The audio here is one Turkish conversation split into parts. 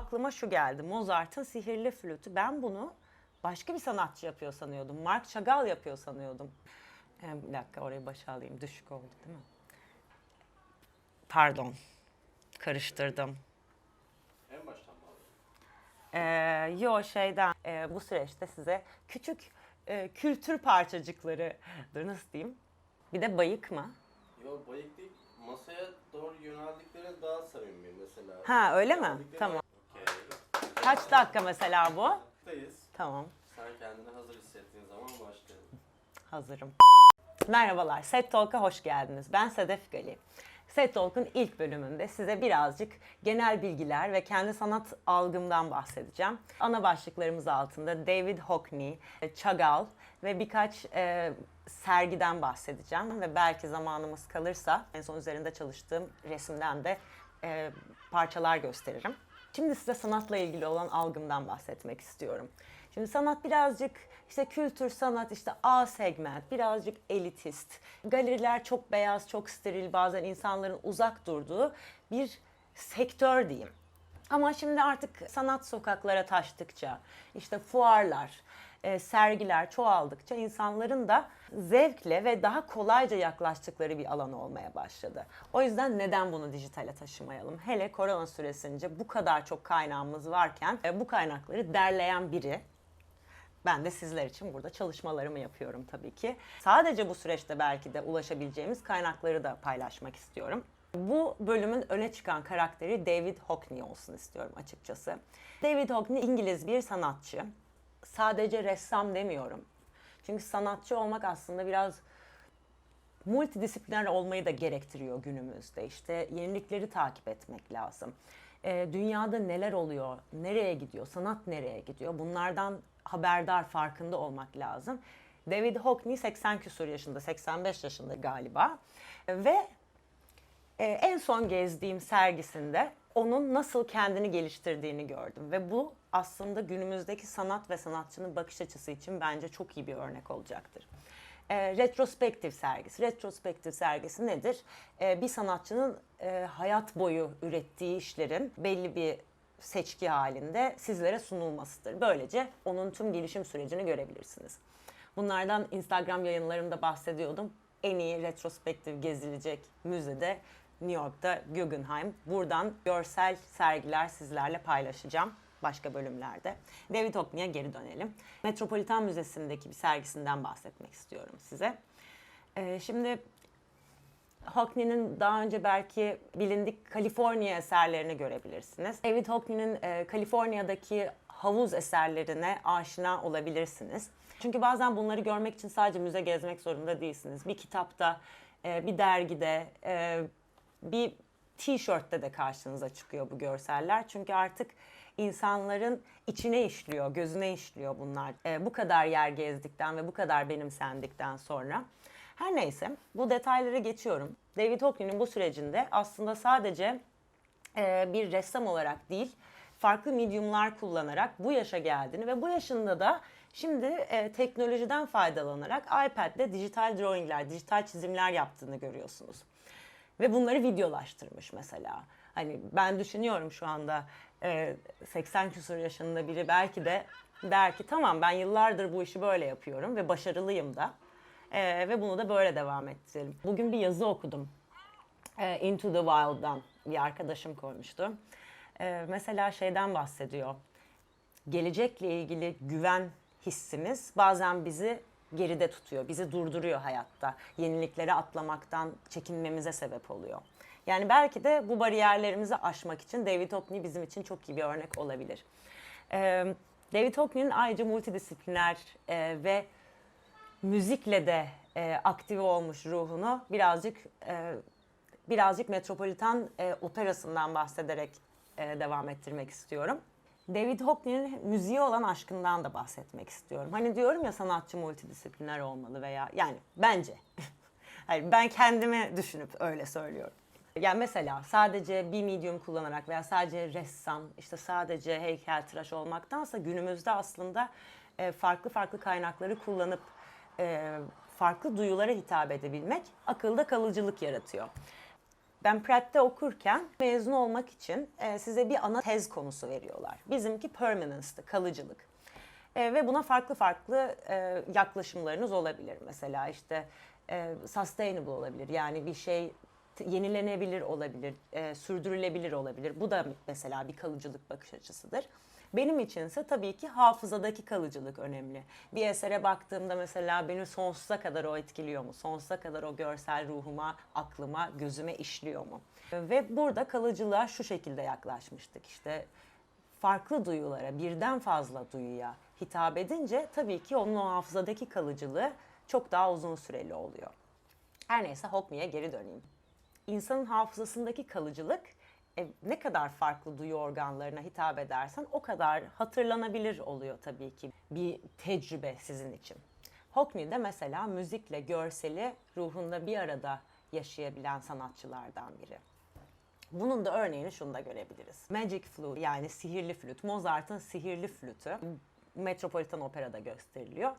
aklıma şu geldi. Mozart'ın sihirli flütü. Ben bunu başka bir sanatçı yapıyor sanıyordum. Marc Chagall yapıyor sanıyordum. Ee, bir dakika orayı başa alayım. Düşük oldu değil mi? Pardon. Karıştırdım. En baştan mı? Ee, yo şeyden e, bu süreçte size küçük e, kültür parçacıkları nasıl diyeyim? Bir de bayık mı? Yo bayık değil. Masaya doğru yöneldikleri daha samimi mesela. Ha öyle mi? Tamam. Kaç dakika mesela bu? Buradayız. Tamam. Sen kendini hazır hissettiğin zaman başlayalım. Hazırım. Merhabalar, Set Talk'a hoş geldiniz. Ben Sedef Gali. Set Talk'un ilk bölümünde size birazcık genel bilgiler ve kendi sanat algımdan bahsedeceğim. Ana başlıklarımız altında David Hockney, Chagall ve birkaç e, sergiden bahsedeceğim. Ve belki zamanımız kalırsa en son üzerinde çalıştığım resimden de e, parçalar gösteririm. Şimdi size sanatla ilgili olan algımdan bahsetmek istiyorum. Şimdi sanat birazcık işte kültür sanat işte A segment, birazcık elitist. Galeriler çok beyaz, çok steril, bazen insanların uzak durduğu bir sektör diyeyim. Ama şimdi artık sanat sokaklara taştıkça, işte fuarlar, e, sergiler çoğaldıkça insanların da zevkle ve daha kolayca yaklaştıkları bir alan olmaya başladı. O yüzden neden bunu dijitale taşımayalım? Hele korona süresince bu kadar çok kaynağımız varken e, bu kaynakları derleyen biri ben de sizler için burada çalışmalarımı yapıyorum tabii ki. Sadece bu süreçte belki de ulaşabileceğimiz kaynakları da paylaşmak istiyorum. Bu bölümün öne çıkan karakteri David Hockney olsun istiyorum açıkçası. David Hockney İngiliz bir sanatçı. Sadece ressam demiyorum. Çünkü sanatçı olmak aslında biraz multidisipliner olmayı da gerektiriyor günümüzde. İşte yenilikleri takip etmek lazım. Ee, dünyada neler oluyor, nereye gidiyor, sanat nereye gidiyor bunlardan haberdar, farkında olmak lazım. David Hockney 80 küsur yaşında, 85 yaşında galiba. Ve e, en son gezdiğim sergisinde onun nasıl kendini geliştirdiğini gördüm. Ve bu aslında günümüzdeki sanat ve sanatçının bakış açısı için bence çok iyi bir örnek olacaktır. E, retrospektif sergisi. Retrospektif sergisi nedir? E, bir sanatçının e, hayat boyu ürettiği işlerin belli bir seçki halinde sizlere sunulmasıdır. Böylece onun tüm gelişim sürecini görebilirsiniz. Bunlardan Instagram yayınlarımda bahsediyordum. En iyi retrospektif gezilecek müzede New York'ta Guggenheim. Buradan görsel sergiler sizlerle paylaşacağım başka bölümlerde. David Hockney'e geri dönelim. Metropolitan Müzesi'ndeki bir sergisinden bahsetmek istiyorum size. Ee, şimdi Hockney'nin daha önce belki bilindik Kaliforniya eserlerini görebilirsiniz. David Hockney'nin e, Kaliforniya'daki havuz eserlerine aşina olabilirsiniz. Çünkü bazen bunları görmek için sadece müze gezmek zorunda değilsiniz. Bir kitapta, e, bir dergide, e, bir tişörtte de karşınıza çıkıyor bu görseller. Çünkü artık insanların içine işliyor, gözüne işliyor bunlar. E, bu kadar yer gezdikten ve bu kadar benimsendikten sonra. Her neyse bu detayları geçiyorum. David Hockney'nin bu sürecinde aslında sadece e, bir ressam olarak değil, farklı medyumlar kullanarak bu yaşa geldiğini ve bu yaşında da şimdi e, teknolojiden faydalanarak iPad'de dijital drawingler, dijital çizimler yaptığını görüyorsunuz. Ve bunları videolaştırmış mesela. Hani ben düşünüyorum şu anda e, 80 küsur yaşında biri belki de der ki tamam ben yıllardır bu işi böyle yapıyorum ve başarılıyım da. E, ve bunu da böyle devam ettirelim. Bugün bir yazı okudum. E, Into the Wild'dan bir arkadaşım koymuştu. E, mesela şeyden bahsediyor. Gelecekle ilgili güven hissimiz bazen bizi geride tutuyor, bizi durduruyor hayatta. Yeniliklere atlamaktan çekinmemize sebep oluyor. Yani belki de bu bariyerlerimizi aşmak için David Hockney bizim için çok iyi bir örnek olabilir. David Hockney'nin ayrıca multidisipliner ve müzikle de e, aktive olmuş ruhunu birazcık birazcık Metropolitan e, Operası'ndan bahsederek devam ettirmek istiyorum. David Hockney'nin müziğe olan aşkından da bahsetmek istiyorum. Hani diyorum ya sanatçı multidisipliner olmalı veya yani bence. Hayır, ben kendimi düşünüp öyle söylüyorum. Yani mesela sadece bir medium kullanarak veya sadece ressam, işte sadece heykeltıraş olmaktansa günümüzde aslında e, farklı farklı kaynakları kullanıp e, farklı duyulara hitap edebilmek akılda kalıcılık yaratıyor. Ben Pratt'te okurken mezun olmak için e, size bir ana tez konusu veriyorlar. Bizimki permanence'tı, kalıcılık. E, ve buna farklı farklı e, yaklaşımlarınız olabilir. Mesela işte e, sustainable olabilir. Yani bir şey yenilenebilir olabilir, sürdürülebilir olabilir. Bu da mesela bir kalıcılık bakış açısıdır. Benim içinse tabii ki hafızadaki kalıcılık önemli. Bir esere baktığımda mesela beni sonsuza kadar o etkiliyor mu? Sonsuza kadar o görsel ruhuma, aklıma, gözüme işliyor mu? Ve burada kalıcılığa şu şekilde yaklaşmıştık. İşte farklı duyulara, birden fazla duyuya hitap edince tabii ki onun o hafızadaki kalıcılığı çok daha uzun süreli oluyor. Her neyse Hockney'e geri döneyim. İnsanın hafızasındaki kalıcılık e, ne kadar farklı duyu organlarına hitap edersen o kadar hatırlanabilir oluyor tabii ki bir tecrübe sizin için. Hockney de mesela müzikle görseli ruhunda bir arada yaşayabilen sanatçılardan biri. Bunun da örneğini şunda görebiliriz. Magic Flute yani sihirli flüt. Mozart'ın sihirli flütü Metropolitan Opera'da gösteriliyor.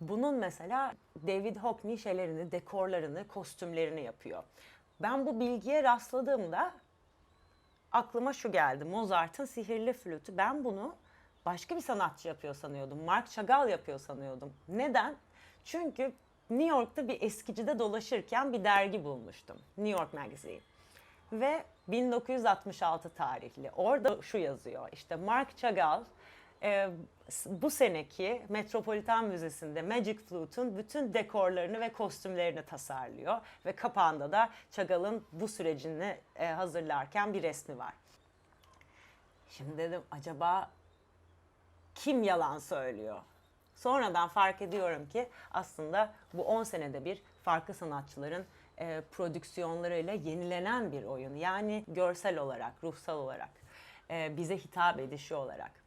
Bunun mesela David Hockney şeylerini, dekorlarını, kostümlerini yapıyor. Ben bu bilgiye rastladığımda aklıma şu geldi. Mozart'ın sihirli flütü. Ben bunu başka bir sanatçı yapıyor sanıyordum. Marc Chagall yapıyor sanıyordum. Neden? Çünkü New York'ta bir eskicide dolaşırken bir dergi bulmuştum. New York Magazine. Ve 1966 tarihli. Orada şu yazıyor. İşte Marc Chagall e, bu seneki Metropolitan Müzesi'nde Magic Flute'un bütün dekorlarını ve kostümlerini tasarlıyor. Ve kapağında da Chagall'ın bu sürecini e, hazırlarken bir resmi var. Şimdi dedim acaba kim yalan söylüyor? Sonradan fark ediyorum ki aslında bu 10 senede bir farklı sanatçıların e, prodüksiyonlarıyla yenilenen bir oyun. Yani görsel olarak, ruhsal olarak, e, bize hitap edişi olarak.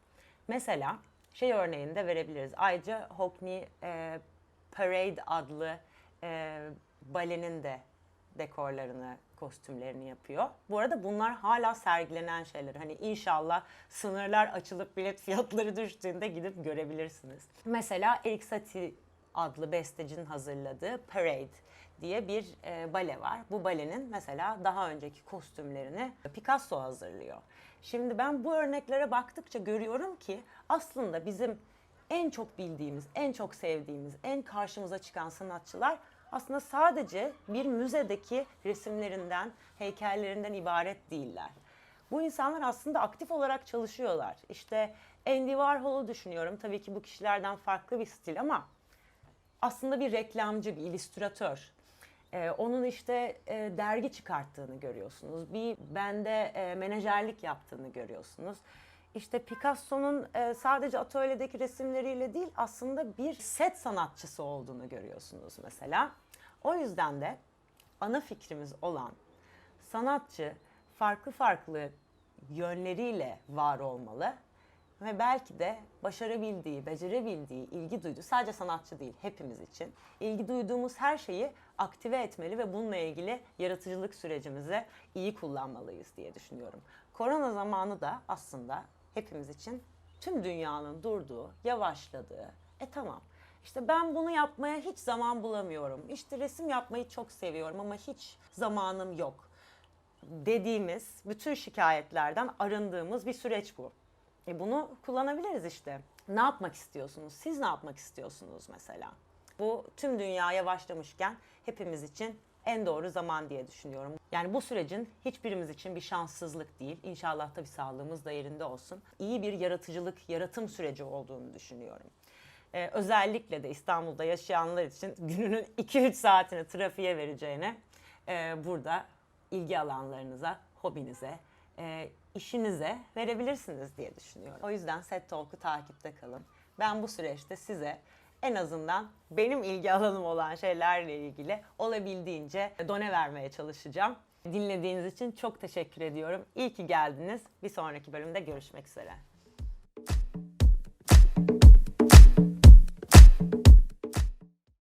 Mesela şey örneğini de verebiliriz. Ayrıca Hockney e, Parade adlı e, balenin de dekorlarını, kostümlerini yapıyor. Bu arada bunlar hala sergilenen şeyler. Hani inşallah sınırlar açılıp bilet fiyatları düştüğünde gidip görebilirsiniz. Mesela Erik Satie adlı bestecinin hazırladığı Parade diye bir e, bale var. Bu balenin mesela daha önceki kostümlerini Picasso hazırlıyor. Şimdi ben bu örneklere baktıkça görüyorum ki aslında bizim en çok bildiğimiz, en çok sevdiğimiz, en karşımıza çıkan sanatçılar aslında sadece bir müzedeki resimlerinden, heykellerinden ibaret değiller. Bu insanlar aslında aktif olarak çalışıyorlar. İşte Andy Warhol'u düşünüyorum. Tabii ki bu kişilerden farklı bir stil ama aslında bir reklamcı, bir illüstratör. Ee, onun işte e, dergi çıkarttığını görüyorsunuz. Bir bende e, menajerlik yaptığını görüyorsunuz. İşte Picasso'nun e, sadece atölyedeki resimleriyle değil aslında bir set sanatçısı olduğunu görüyorsunuz mesela. O yüzden de ana fikrimiz olan sanatçı farklı farklı yönleriyle var olmalı ve belki de başarabildiği, becerebildiği, ilgi duyduğu, sadece sanatçı değil hepimiz için ilgi duyduğumuz her şeyi aktive etmeli ve bununla ilgili yaratıcılık sürecimizi iyi kullanmalıyız diye düşünüyorum. Korona zamanı da aslında hepimiz için tüm dünyanın durduğu, yavaşladığı, e tamam işte ben bunu yapmaya hiç zaman bulamıyorum. İşte resim yapmayı çok seviyorum ama hiç zamanım yok dediğimiz bütün şikayetlerden arındığımız bir süreç bu. E bunu kullanabiliriz işte. Ne yapmak istiyorsunuz? Siz ne yapmak istiyorsunuz mesela? Bu tüm dünyaya başlamışken hepimiz için en doğru zaman diye düşünüyorum. Yani bu sürecin hiçbirimiz için bir şanssızlık değil. İnşallah tabii sağlığımız da yerinde olsun. İyi bir yaratıcılık, yaratım süreci olduğunu düşünüyorum. Ee, özellikle de İstanbul'da yaşayanlar için gününün 2-3 saatini trafiğe vereceğine e, burada ilgi alanlarınıza, hobinize, e, işinize verebilirsiniz diye düşünüyorum. O yüzden Set Talk'u takipte kalın. Ben bu süreçte size en azından benim ilgi alanım olan şeylerle ilgili olabildiğince done vermeye çalışacağım. Dinlediğiniz için çok teşekkür ediyorum. İyi ki geldiniz. Bir sonraki bölümde görüşmek üzere.